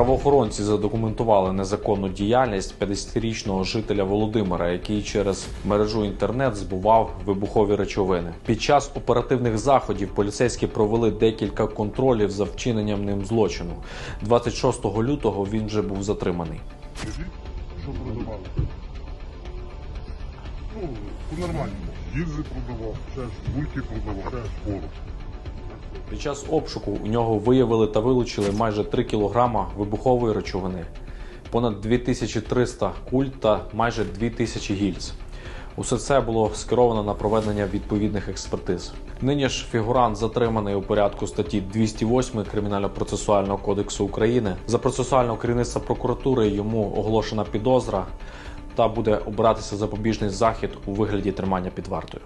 Правоохоронці задокументували незаконну діяльність 50-річного жителя Володимира, який через мережу інтернет збував вибухові речовини. Під час оперативних заходів поліцейські провели декілька контролів за вчиненням ним злочину. 26 лютого він вже був затриманий. Що продавали? Ну, по-нормальному. Гільзи продавав, ще ж бульки продавав, ще порох. Час обшуку у нього виявили та вилучили майже 3 кілограма вибухової речовини, понад 2300 куль та майже 2000 гільз. Усе це було скеровано на проведення відповідних експертиз. Нині ж фігурант затриманий у порядку статті 208 Кримінально-процесуального кодексу України. За процесуального керівництва прокуратури йому оголошена підозра та буде обиратися запобіжний захід у вигляді тримання під вартою.